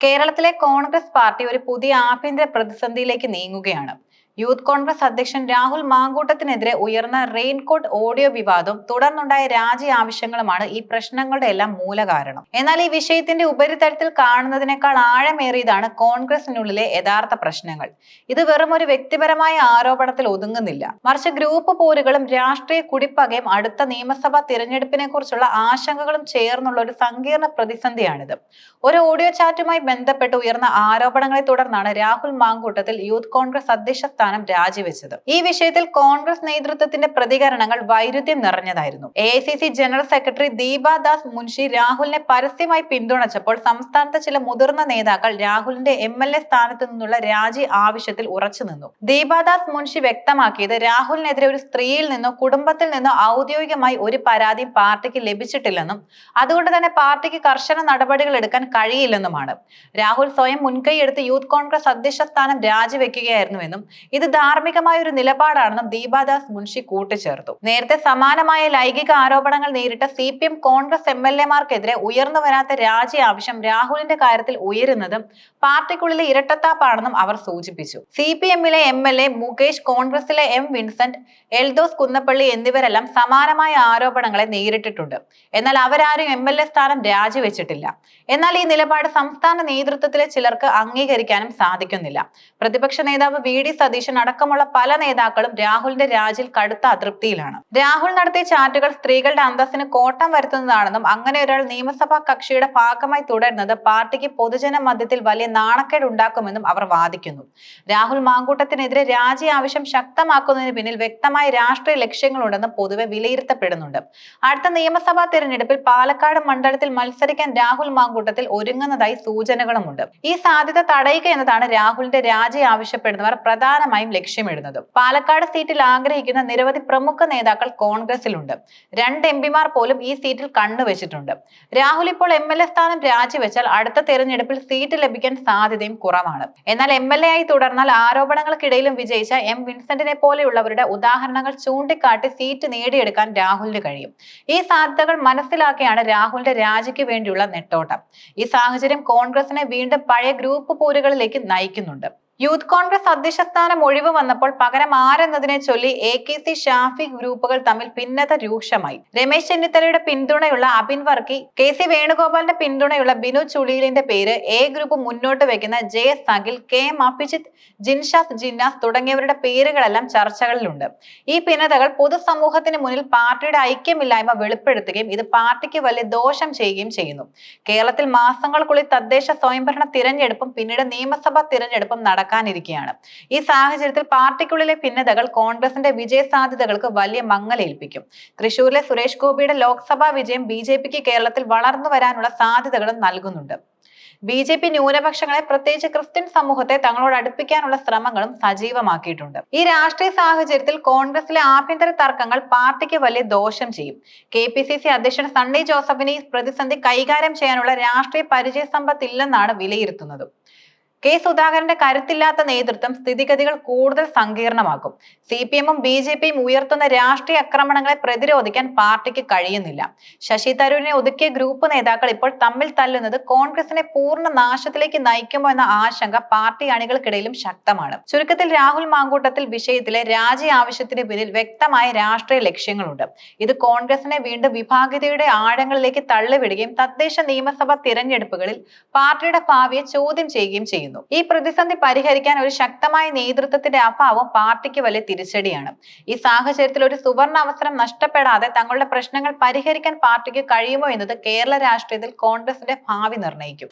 കേരളത്തിലെ കോൺഗ്രസ് പാർട്ടി ഒരു പുതിയ ആഭ്യന്തര പ്രതിസന്ധിയിലേക്ക് നീങ്ങുകയാണ്. യൂത്ത് കോൺഗ്രസ് അധ്യക്ഷൻ രാഹുൽ മാങ്കൂട്ടത്തിനെതിരെ ഉയർന്ന റെയിൻകോട്ട് ഓഡിയോ വിവാദവും തുടർന്നുണ്ടായ രാജി ആവശ്യങ്ങളുമാണ് ഈ പ്രശ്നങ്ങളുടെ എല്ലാം മൂലകാരണം എന്നാൽ ഈ വിഷയത്തിന്റെ ഉപരിതലത്തിൽ കാണുന്നതിനേക്കാൾ ആഴമേറിയതാണ് കോൺഗ്രസിനുള്ളിലെ യഥാർത്ഥ പ്രശ്നങ്ങൾ. ഇത് വെറും ഒരു വ്യക്തിപരമായ ആരോപണത്തിൽ ഒതുങ്ങുന്നില്ല. മറിച്ച് ഗ്രൂപ്പ് പോരുകളും രാഷ്ട്രീയ കുടിപ്പകയും അടുത്ത നിയമസഭാ തിരഞ്ഞെടുപ്പിനെ കുറിച്ചുള്ള ആശങ്കകളും ചേർന്നുള്ള ഒരു സങ്കീർണ പ്രതിസന്ധിയാണിത്. ഒരു ഓഡിയോ ചാറ്റുമായി ബന്ധപ്പെട്ട് ഉയർന്ന ആരോപണങ്ങളെ തുടർന്നാണ് രാഹുൽ മാങ്കൂട്ടത്തിൽ യൂത്ത് കോൺഗ്രസ് അധ്യക്ഷ സ്ഥാനം രാജിവെച്ചത്. ഈ വിഷയത്തിൽ കോൺഗ്രസ് നേതൃത്വത്തിന്റെ പ്രതികരണങ്ങൾ വൈരുദ്ധ്യം നിറഞ്ഞതായിരുന്നു. A general secretary Deepadas Munshi രാഹുലിനെ പരസ്യമായി പിന്തുണച്ചപ്പോൾ സംസ്ഥാനത്തെ ചില മുതിർന്ന നേതാക്കൾ രാഹുലിന്റെ എം എൽ എ സ്ഥാനത്ത് നിന്നുള്ള രാജി ആവശ്യത്തിൽ ഉറച്ചു നിന്നു. ദീപാദാസ് മുൻഷി വ്യക്തമാക്കിയത് രാഹുലിനെതിരെ ഒരു സ്ത്രീയിൽ നിന്നോ കുടുംബത്തിൽ നിന്നോ ഔദ്യോഗികമായി ഒരു പരാതിയും പാർട്ടിക്ക് ലഭിച്ചിട്ടില്ലെന്നും അതുകൊണ്ട് തന്നെ പാർട്ടിക്ക് കർശന നടപടികൾ എടുക്കാൻ കഴിയില്ലെന്നുമാണ്. രാഹുൽ സ്വയം മുൻകൈയെടുത്ത് യൂത്ത് കോൺഗ്രസ് അധ്യക്ഷ സ്ഥാനം രാജിവെക്കുകയായിരുന്നുവെന്നും ഇത് ധാർമ്മികമായ ഒരു നിലപാടാണെന്നും ദീപാദാസ് മുൻഷി കൂട്ടിച്ചേർത്തു. നേരത്തെ സമാനമായ ലൈംഗിക ആരോപണങ്ങൾ നേരിട്ട C P M Congress M L എമാർക്കെതിരെ ഉയർന്നു വരാത്ത രാജി ആവശ്യം രാഹുലിന്റെ കാര്യത്തിൽ ഉയരുന്നതും പാർട്ടിക്കുള്ളിലെ ഇരട്ടത്താപ്പാണെന്നും അവർ സൂചിപ്പിച്ചു. സി പി എമ്മിലെ എം എൽ എ മുകേഷ് കോൺഗ്രസിലെ എം വിൻസെന്റ് എൽദോസ് കുന്നപ്പള്ളി എന്നിവരെല്ലാം സമാനമായ ആരോപണങ്ങളെ നേരിട്ടിട്ടുണ്ട്. എന്നാൽ അവരാരും എം എൽ എ സ്ഥാനം രാജിവെച്ചിട്ടില്ല. എന്നാൽ ഈ നിലപാട് സംസ്ഥാന നേതൃത്വത്തിലെ ചിലർക്ക് അംഗീകരിക്കാനും സാധിക്കുന്നില്ല. പ്രതിപക്ഷ നേതാവ് വി ഡി സതീശൻ അടക്കമുള്ള പല നേതാക്കളും രാഹുലിന്റെ രാജിയിൽ കടുത്ത അതൃപ്തിയിലാണ്. രാഹുൽ നടത്തിയ ചാറ്റുകൾ സ്ത്രീകളുടെ അന്തസ്സിന് കോട്ടം വരുത്തുന്നതാണെന്നും അങ്ങനെ ഒരാൾ നിയമസഭാ കക്ഷിയുടെ ഭാഗമായി തുടരുന്നത് പാർട്ടിക്ക് പൊതുജന മധ്യത്തിൽ വലിയ നാണക്കേട് ഉണ്ടാക്കുമെന്നും അവർ വാദിക്കുന്നു. രാഹുൽ മാങ്കൂട്ടത്തിനെതിരെ രാജി ആവശ്യം ശക്തമാക്കുന്നതിന് പിന്നിൽ വ്യക്തമായ രാഷ്ട്രീയ ലക്ഷ്യങ്ങളുണ്ടെന്ന് പൊതുവെ വിലയിരുത്തപ്പെടുന്നുണ്ട്. അടുത്ത നിയമസഭാ തെരഞ്ഞെടുപ്പിൽ പാലക്കാട് മണ്ഡലത്തിൽ മത്സരിക്കാൻ രാഹുൽ മാങ്കൂട്ടത്തിൽ ഒരുങ്ങുന്നതായി സൂചനകളുമുണ്ട്. ഈ സാധ്യത തടയുക എന്നതാണ് രാഹുലിന്റെ രാജി ആവശ്യപ്പെടുന്നവർ പ്രധാനമായും ലക്ഷ്യമിടുന്നത്. പാലക്കാട് സീറ്റിൽ ആഗ്രഹിക്കുന്ന നിരവധി പ്രമുഖ നേതാക്കൾ കോൺഗ്രസിലുണ്ട്. രണ്ട് എം പിമാർ പോലും ഈ സീറ്റിൽ കണ്ണുവെച്ചിട്ടുണ്ട് രാഹുൽ ഇപ്പോൾ എം എൽ എ സ്ഥാനം രാജിവെച്ചാൽ അടുത്ത തെരഞ്ഞെടുപ്പിൽ സീറ്റ് ലഭിക്കാൻ സാധ്യതയും കുറവാണ്. എന്നാൽ എം എൽ എ ആയി തുടർന്നാൽ ആരോപണങ്ങൾക്കിടയിലും വിജയിച്ച എം വിൻസെന്റിനെ പോലെയുള്ളവരുടെ ഉദാഹരണങ്ങൾ ചൂണ്ടിക്കാട്ടി സീറ്റ് നേടിയെടുക്കാൻ രാഹുലിന് കഴിയും. ഈ സാധ്യതകൾ മനസ്സിലാക്കിയാണ് രാഹുലിന്റെ രാജിക്ക് വേണ്ടിയുള്ള നെട്ടോട്ടം. ഈ സാഹചര്യം കോൺഗ്രസിനെ വീണ്ടും പഴയ ഗ്രൂപ്പ് പോരുകളിലേക്ക് നയിക്കുന്നുണ്ട്. യൂത്ത് കോൺഗ്രസ് അധ്യക്ഷ സ്ഥാനം ഒഴിവ് വന്നപ്പോൾ പകരം ആരെന്നതിനെ ചൊല്ലി എ കെ സി ഷാഫി ഗ്രൂപ്പുകൾ തമ്മിൽ ഭിന്നത രൂക്ഷമായി. രമേശ് ചെന്നിത്തലയുടെ പിന്തുണയുള്ള അബിൻ വർക്കി കെ സി വേണുഗോപാലിന്റെ പിന്തുണയുള്ള ബിനു ചുളിയിലിന്റെ പേര് എ ഗ്രൂപ്പ് മുന്നോട്ട് വെക്കുന്ന J S Akhil K M Abhijith Jinshas Jinnas തുടങ്ങിയവരുടെ പേരുകളെല്ലാം ചർച്ചകളിലുണ്ട്. ഈ ഭിന്നതകൾ പൊതുസമൂഹത്തിന് മുന്നിൽ പാർട്ടിയുടെ ഐക്യമില്ലായ്മ വെളിപ്പെടുത്തുകയും ഇത് പാർട്ടിക്ക് വലിയ ദോഷം ചെയ്യുകയും ചെയ്യുന്നു. കേരളത്തിൽ മാസങ്ങൾക്കുള്ളിൽ തദ്ദേശ സ്വയംഭരണ തിരഞ്ഞെടുപ്പും പിന്നീട് നിയമസഭാ തിരഞ്ഞെടുപ്പും നടക്കാനിരിക്കുകയാണ് ഈ സാഹചര്യത്തിൽ പാർട്ടിക്കുള്ളിലെ ഭിന്നതകൾ കോൺഗ്രസിന്റെ വിജയ സാധ്യതകൾക്ക് വലിയ മങ്ങലേൽപ്പിക്കും. തൃശൂരിലെ സുരേഷ് ഗോപിയുടെ ലോക്സഭാ വിജയം ബി ജെ പിക്ക് കേരളത്തിൽ വളർന്നു വരാനുള്ള സാധ്യതകളും നൽകുന്നുണ്ട്. ബി ജെ പി ന്യൂനപക്ഷങ്ങളെ പ്രത്യേകിച്ച് ക്രിസ്ത്യൻ സമൂഹത്തെ തങ്ങളോട് അടുപ്പിക്കാനുള്ള ശ്രമങ്ങളും സജീവമാക്കിയിട്ടുണ്ട്. ഈ രാഷ്ട്രീയ സാഹചര്യത്തിൽ കോൺഗ്രസിലെ ആഭ്യന്തര തർക്കങ്ങൾ പാർട്ടിക്ക് വലിയ ദോഷം ചെയ്യും. കെ പി സി സി അധ്യക്ഷൻ സണ്ണി ജോസഫിന് ഈ പ്രതിസന്ധി കൈകാര്യം ചെയ്യാനുള്ള രാഷ്ട്രീയ പരിചയ സമ്പത്തില്ലെന്നാണ് വിലയിരുത്തുന്നത്. കെ സുധാകരന്റെ കരുത്തില്ലാത്ത നേതൃത്വം സ്ഥിതിഗതികൾ കൂടുതൽ സങ്കീർണമാക്കും. സി പി എമ്മും ബി ജെ പിയും ഉയർത്തുന്ന രാഷ്ട്രീയ ആക്രമണങ്ങളെ പ്രതിരോധിക്കാൻ പാർട്ടിക്ക് കഴിയുന്നില്ല. ശശി തരൂരിനെ ഒതുക്കിയ ഗ്രൂപ്പ് നേതാക്കൾ ഇപ്പോൾ തമ്മിൽ തല്ലുന്നത് കോൺഗ്രസിനെ പൂർണ നാശത്തിലേക്ക് നയിക്കുമോ എന്ന ആശങ്ക പാർട്ടി അണികൾക്കിടയിലും ശക്തമാണ്. ചുരുക്കത്തിൽ രാഹുൽ മാങ്കൂട്ടത്തിൽ വിഷയത്തിലെ രാജി ആവശ്യത്തിന് പിന്നിൽ വ്യക്തമായ രാഷ്ട്രീയ ലക്ഷ്യങ്ങളുണ്ട്. ഇത് കോൺഗ്രസിനെ വീണ്ടും വിഭാഗിതയുടെ ആഴങ്ങളിലേക്ക് തള്ളിവിടുകയും തദ്ദേശ നിയമസഭാ തിരഞ്ഞെടുപ്പുകളിൽ പാർട്ടിയുടെ ഭാവിയെ ചോദ്യം ചെയ്യുകയും ചെയ്യുന്നു. ഈ പ്രതിസന്ധി പരിഹരിക്കാൻ ഒരു ശക്തമായ നേതൃത്വത്തിന്റെ അഭാവം പാർട്ടിക്ക് വലിയ തിരിച്ചടിയാണ്. ഈ സാഹചര്യത്തിൽ ഒരു സുവർണ അവസരം നഷ്ടപ്പെടാതെ തങ്ങളുടെ പ്രശ്നങ്ങൾ പരിഹരിക്കാൻ പാർട്ടിക്ക് കഴിയുമോ എന്നത് കേരള രാഷ്ട്രീയത്തിൽ കോൺഗ്രസിന്റെ ഭാവി നിർണയിക്കും.